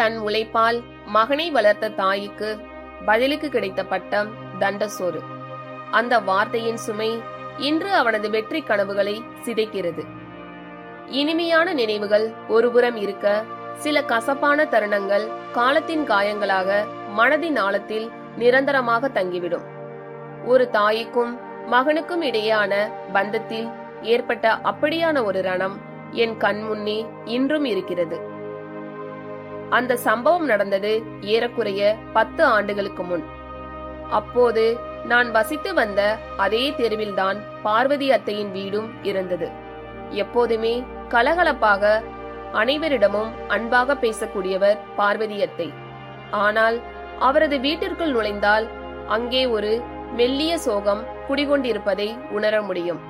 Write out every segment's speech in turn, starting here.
தன் உழைப்பால் மகனை வளர்த்த தாய்க்கு பதிலுக்கு கிடைத்த பட்டம் தண்டசோறு. அந்த வார்த்தையின் சுமை இன்று அவனது வெற்றி கனவுகளை சிதைக்கிறது. இனிமையான நினைவுகள் ஒருபுறம் இருக்க சில கசப்பான தருணங்கள் காலத்தின் காயங்களாக மனதின் ஆழத்தில் நிரந்தரமாக தங்கிவிடும். ஒரு தாய்க்கும் மகனுக்கும் இடையேயான பந்தத்தில் ஏற்பட்ட அப்படியான ஒரு ரணம் என் கண் முன்னே இன்றும் இருக்கிறது. அந்த சம்பவம் நடந்தது ஏறக்குறைய பத்து ஆண்டுகளுக்கு முன். அப்போது நான் வசித்து வந்த அதே தெருவில்தான் பார்வதி அத்தையின் வீடும் இருந்தது. எப்போதுமே கலகலப்பாக அனைவரிடமும் அன்பாக பேசக்கூடியவர் பார்வதி அத்தை. ஆனால் அவரது வீட்டிற்குள் நுழைந்தால் அங்கே ஒரு மெல்லிய சோகம் குடிகொண்டிருப்பதை உணர முடியும்.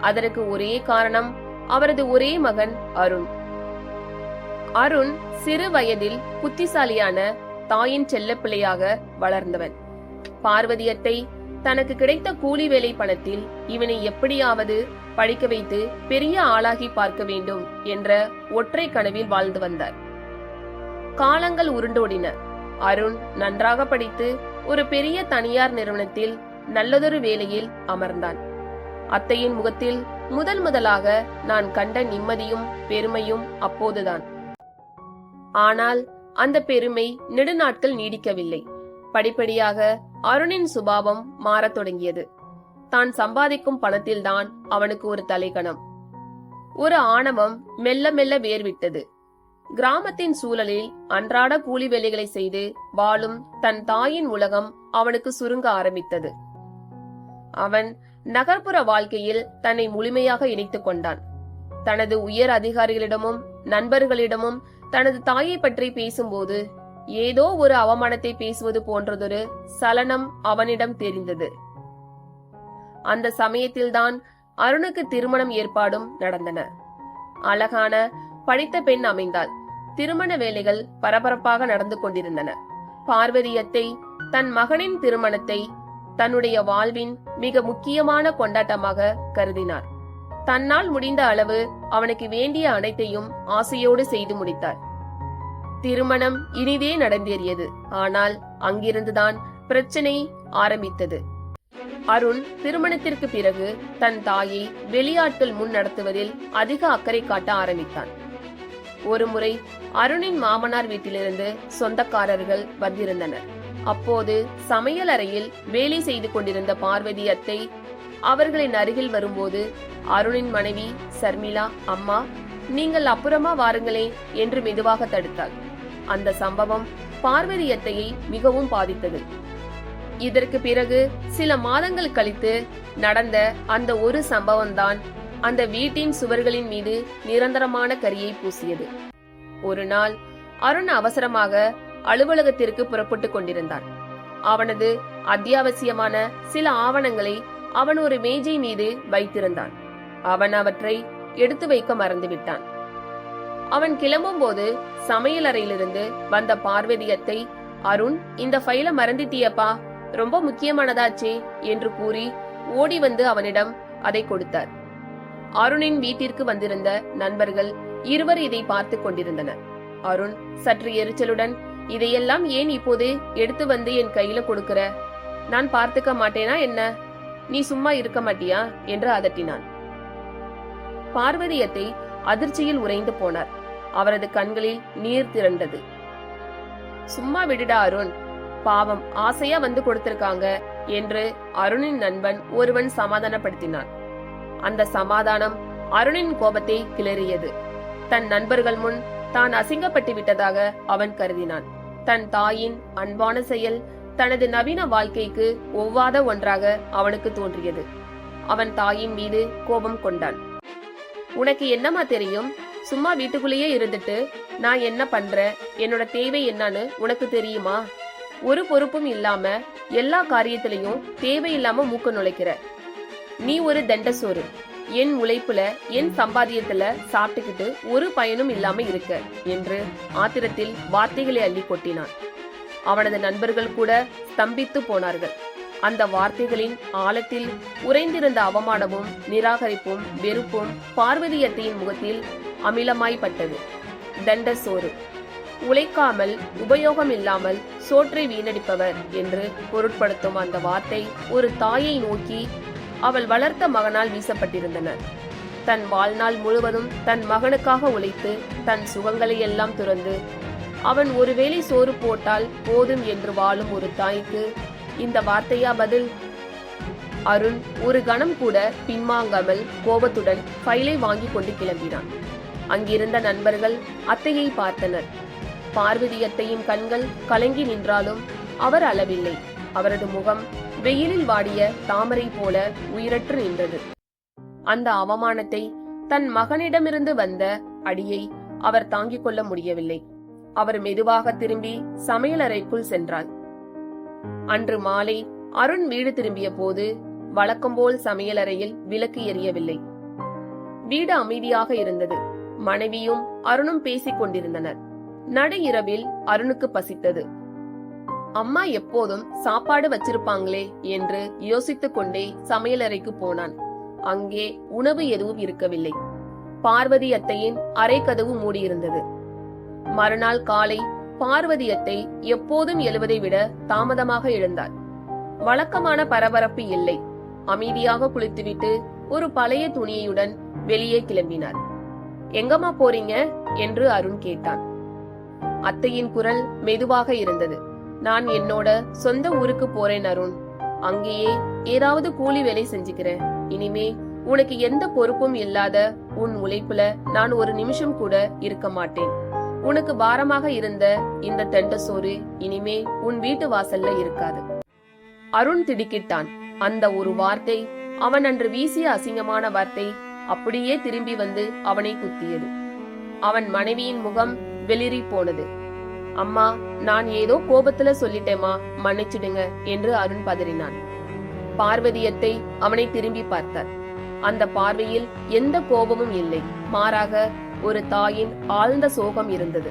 அதற்கு ஒரே காரணம் அவரது ஒரே மகன் அருண். அருண் சிறு வயதில் புத்திசாலியான தாயின் செல்லப்பிள்ளையாக வளர்ந்தவன். பார்வதியத்தை தனக்கு கிடைத்த கூலி வேலை பணத்தில் இவனை எப்படியாவது படிக்க வைத்து பெரிய ஆளாகி பார்க்க வேண்டும் என்ற ஒற்றை கனவில் வாழ்ந்து வந்தார். காலங்கள் உருண்டோடின. அருண் நன்றாக படித்து ஒரு பெரிய தனியார் நிறுவனத்தில் நல்லதொரு வேலையில் அமர்ந்தான். அத்தையின் முகத்தில் முதல் முதலாக நான் கண்ட நிம்மதியும் பெருமையும் அப்போதுதான். ஆனால் அந்த பெருமை நெடுநாட்கள் நீடிக்கவில்லை. படிப்படியாக அருணின் சுபாவம் மாறத் தொடங்கியது. தான் சம்பாதிக்கும் பணத்தில்தான் அவனுக்கு ஒரு தலைகணம் ஒரு ஆணவம் மெல்ல மெல்ல வேர்விட்டது. கிராமத்தின் சூழலில் அன்றாட கூலி வேலைகளை செய்து வாழும் தன் தாயின் உலகம் அவனுக்கு சுருங்க ஆரம்பித்தது. அவன் நகர்ப்புற வாழ்க்கையில் தன்னை முழுமையாக இணைத்துக் கொண்டான். தனது உயர் அதிகாரிகளிடமும் நண்பர்களிடமும் தனது தாயை பற்றி பேசும்போது ஏதோ ஒரு அவமானத்தை பேசுவது போன்றதொரு சலனம் அவனிடம் தெரிந்தது. அந்த சமயத்தில்தான் அருணுக்கு திருமணம் ஏற்பாடும் நடந்தன. அழகான படித்த பெண் அமைந்தாள். திருமண வேலைகள் பரபரப்பாக நடந்து கொண்டிருந்தன. பார்வதியத்தை தன் மகனின் திருமணத்தை தன்னுடைய வாழ்வின் மிக முக்கியமான கொண்டாட்டமாக கருதினார். தன்னால் முடிந்த அளவு அவனுக்கு வேண்டிய அனைத்தையும் ஆசையோடு செய்து முடித்தார். திருமணம் இனிதே நடந்தேறியது. ஆனால் அங்கிருந்துதான் பிரச்சனை ஆரம்பித்தது. அருண் திருமணத்திற்கு பிறகு தன் தாயை வெளியாட்கள் முன் நடத்துவதில் அதிக அக்கறை காட்ட ஆரம்பித்தான். ஒருமுறை அருணின் மாமனார் வீட்டிலிருந்து சொந்தக்காரர்கள் வந்திருந்தனர். அப்போது சமையல் அறையில் வேலை செய்து கொண்டிருந்த பார்வதி அத்தை அவர்களின் அருகில் வரும்போது அருணின் மனைவி சர்மிளா அம்மா நீங்கள் அப்புறமா வாருங்களே என்று மெதுவாக தடுத்தாள். அந்த சம்பவம் பார்வதி அத்தையை மிகவும் பாதித்தது. இதற்கு பிறகு சில மாதங்கள் கழித்து நடந்த அந்த ஒரு சம்பவம்தான் அந்த வீட்டின் சுவர்களின் மீது நிரந்தரமான கரியை பூசியது. ஒரு நாள் அருண் அவசரமாக அலுவலகத்திற்கு புறப்பட்டுக் கொண்டிருந்தான் அவனது அத்தியாவசியமான சில ஆவணங்களை அவன் ஒரு மேஜை மீது வைத்திருந்தான். அவன் அவற்றை எடுத்து வைக்க மறந்துவிட்டான். அவன் கிளம்பும் போது சமையல் அறையிலிருந்து வந்த பார்வதியத்தை அருண் இந்த ஃபைல மறந்துட்டியப்பா. ரொம்ப முக்கியமானதாச்சே என்று கூறி ஓடி வந்து அவனிடம் அதை கொடுத்தார். அருணின் வீட்டிற்கு வந்திருந்த நண்பர்கள் இருவர் இதை பார்த்து கொண்டிருந்தனர். அருண் சற்று எரிச்சலுடன் இதையெல்லாம் ஏன் இப்போது எடுத்து வந்து என் கையில கொடுக்கிற? நான் பார்த்துக்க மாட்டேனா என்ன? நீ சும்மா இருக்க மாட்டியா? என்று அதட்டினான். பார்வதியத்தை அதிர்ச்சியில் உறைந்து போனார். அவரது கண்களில் நீர் திரண்டது. சும்மா விடுடா அருண். பாவம் ஆசையா வந்து கொடுத்திருக்காங்க என்று அருணின் நண்பன் ஒருவன் சமாதானப்படுத்தினான். அந்த சமாதானம் அருணின் கோபத்தை கிளறியது. தன் நண்பர்கள் முன் தான் அசிங்கப்பட்டு விட்டதாக அவன் கருதினான். தன் தாயின் அன்பான செயல் தனது நவீன வாழ்க்கைக்கு ஒவ்வாத ஒன்றாக அவனுக்கு தோன்றியது. அவன் தாயின் மீது கோபம் கொண்டான். உனக்கு என்னமா தெரியும்? சும்மா வீட்டுக்குள்ளேயே இருந்துட்டு நான் என்ன பண்றேன் என்னோட தேவை என்னன்னு உனக்கு தெரியுமா? ஒரு பொறுப்பும் இல்லாம எல்லா காரியத்திலையும் தேவையில்லாம மூக்க நுழைக்கிற. நீ ஒரு தண்டசோறு. என் உழைப்புல என் சம்பாத்தியத்துல சாப்பிட்டுக்கிட்டு ஒரு பயனும் இல்லாம இருக்க என்று ஆத்திரத்தில் வார்த்தைகளை அள்ளி கொட்டினான். அவனது நண்பர்கள் கூட ஸ்தம்பித்து போனார்கள். அந்த வார்த்தைகளின் ஆழத்தில் உறைந்திருந்த அவமானமும் நிராகரிப்பும் வெறுப்பும் பார்வதியத்தையின் முகத்தில் அமிலமாய்ப்பட்டது. தண்ட சோறு. உழைக்காமல் உபயோகம் இல்லாமல் சோற்றை வீணடிப்பவர் என்று பொருட்படுத்தும் அந்த வார்த்தை ஒரு தாயை நோக்கி அவள் வளர்த்த மகனால் வீசப்பட்டிருந்தன. தன் வாழ்நாள் முழுவதும் தன் மகனுக்காக உழைத்து தன் சுகங்களை எல்லாம் துறந்து அவன் ஒருவேளை சோறு போட்டால் போதும் என்று வாழும் ஒரு தாய்க்கு. இந்த வார்த்தையா பதில்? அருண் ஒரு கணம் கூட பின்வாங்காமல் கோபத்துடன் ஃபைலை வாங்கி கொண்டு கிளம்பினான். அங்கிருந்த நண்பர்கள் அத்தையை பார்த்தனர். பார்வதி அத்தையின் கண்கள் கலங்கி நின்றாலும் அவர் அளவில்லை. அவரது முகம் வெயிலில் வாடிய தாமரை போல உயிரற்று நின்றது. அந்த அவமானத்தை தன் மகனிடமிருந்து வந்த அடியை அவர் தாங்கிக் கொள்ள முடியவில்லை. அவர் மெதுவாக திரும்பி சமையலறைக்குள் சென்றார். அன்று மாலை அருண் வீடு திரும்பிய போது வழக்கம்போல் சமையலறையில் விளக்கு எரியவில்லை. வீடு அமைதியாக இருந்தது. மனைவியும் அருணும் பேசிக் கொண்டிருந்தனர். நடு இரவில் அருணுக்கு பசித்தது. அம்மா எப்போதும் சாப்பாடு வச்சிருப்பாங்களே? என்று யோசித்துக் கொண்டே சமையலறைக்கு போனான். அங்கே உணவு எதுவும் இருக்கவில்லை. பார்வதி அத்தையின் அறை கதவு மூடியிருந்தது. மறுநாள் காலை பார்வதியத்தை எப்போதும் எழுவதை விட தாமதமாக எழுந்தார் வழக்கமான பரபரப்பு இல்லை. அமைதியாக குளித்துவிட்டு ஒரு பழைய துணியுடன் வெளியே கிளம்பினார் எங்கம்மா போறீங்க? என்று அருண் கேட்டான். அத்தையின் குரல் மெதுவாக இருந்தது. நான் என்னோட சொந்த ஊருக்கு போறேன் அருண். அங்கேயே ஏதாவது கூலி வேலை செஞ்சுக்கிறேன். இனிமே உனக்கு எந்த பொறுப்பும் இல்லாத உன் உழைப்புல நான் ஒரு நிமிஷம் கூட இருக்க மாட்டேன். உனக்கு பாரமாக இருந்த இந்த தெண்ட சோறு இனிமே உன் வீட்டு வாசல்ல இருக்காது. அருண் திடுக்கிட்டான். அந்த ஒரு வார்த்தை அவன் அன்று வீசிய அசிங்கமான வார்த்தை அப்படியே திரும்பி வந்து அவனை குத்தியது. அவன் மனைவியின் முகம் வெளிரி போனது. அம்மா நான் ஏதோ கோபத்துல சொல்லிட்டேமா மன்னிச்சிடுங்க என்று அருண் பதறினான். பார்வதியத்தை அவனை திரும்பி பார்த்தார். அந்த பார்வையில் எந்த கோபமும் இல்லை. மாறாக ஒரு தாயின் ஆழ்ந்த சோகம் இருந்தது.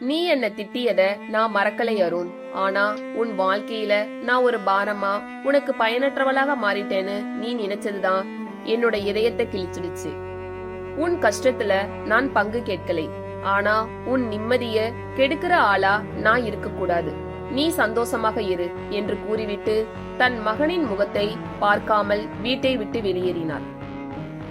நீ என்ன திட்டியத நான் மறக்கலை அருண். ஆனா உன் வாழ்க்கையில நான் ஒரு பாரமா உனக்கு பயனற்றவளாக மாறிட்டேன்னு நீ நினைச்சதுதான் என்னோட இதயத்தை கிழிச்சிடுச்சு. உன் கஷ்டத்துல நான் பங்கு கேட்கலை. ஆனா உன் நிம்மதிய கெடுக்கிற ஆளா நான் இருக்க கூடாது நீ சந்தோஷமாக இரு என்று கூறிவிட்டு தன் மகனின் முகத்தை பார்க்காமல் வீட்டை விட்டு வெளியேறினார்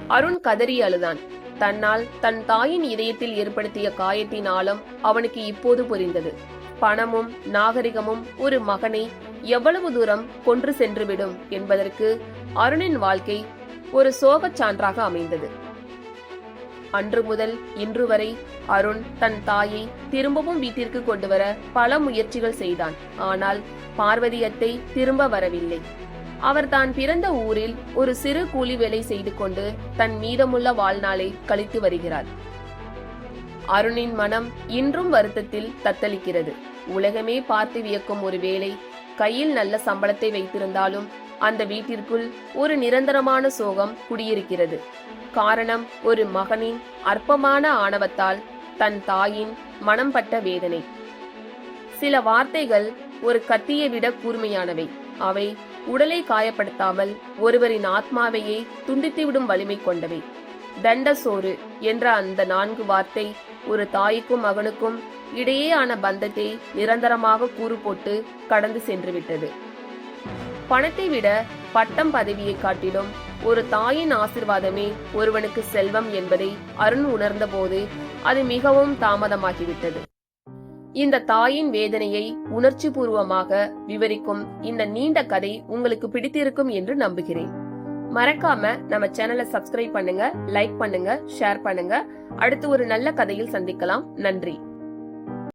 அருண் கதறி அழுதான். தன்னால் தன் தாயின் இதயத்தில் ஏற்படுத்திய காயத்தின் ஆழம் அவனுக்கு இப்போது புரிந்தது. பணமும் நாகரிகமும் ஒரு மகனை எவ்வளவு தூரம் கொன்று சென்றுவிடும் என்பதற்கு அருணின் வாழ்க்கை ஒரு சோகச் சான்றாக அமைந்தது. அன்று முதல் இன்று வரை அருண் தன் தாயை திரும்பவும் வீட்டிற்கு கொண்டு வர பல முயற்சிகள் செய்தான். ஆனால் பார்வதியத்தை திரும்ப வரவில்லை. அவர் தான் பிறந்த ஊரில் ஒரு சிறு கூலி வேலை செய்து கொண்டு தன் மீதமுள்ள வாழ்நாளை கழித்து வருகிறார். அருணின் மனம் இன்றும் வருத்தத்தில் தத்தளிக்கிறது. உலகமே பார்த்து வியக்கும் ஒரு வேலை கையில் நல்ல சம்பளத்தை வைத்திருந்தாலும் அந்த வீட்டிற்குள் ஒரு நிரந்தரமான சோகம் குடியிருக்கிறது. காரணம் ஒரு மகனின் அற்பமான ஆணவத்தால் தன் தாயின் மனம் பட்ட வேதனை. சில வார்த்தைகள் ஒரு கத்தியை விட கூர்மையானவை. அவை உடலை காயப்படுத்தாமல் ஒருவரின் ஆத்மாவையே துண்டித்துவிடும் வலிமை கொண்டவை. தண்டசோறு என்ற அந்த நான்கு வார்த்தை ஒரு தாய்க்கும் மகனுக்கும் இடையேயான பந்தத்தை நிரந்தரமாக கூறு போட்டு கடந்து சென்று விட்டது பணத்தை விட பட்டம் பதவியை காட்டிலும் ஒரு தாயின் ஆசிர்வாதமே ஒருவனுக்கு செல்வம் என்பதை அருண் உணர்ந்தபோது அது மிகவும் தாமதமாகிவிட்டது. இந்த தாயின் வேதனையை உணர்ச்சி பூர்வமாக விவரிக்கும் இந்த நீண்ட கதை உங்களுக்கு பிடித்திருக்கும் என்று நம்புகிறேன். மறக்காம நம்ம சேனலை சப்ஸ்கிரைப் பண்ணுங்க லைக் பண்ணுங்க ஷேர் பண்ணுங்க. அடுத்து ஒரு நல்ல கதையில் சந்திக்கலாம். நன்றி.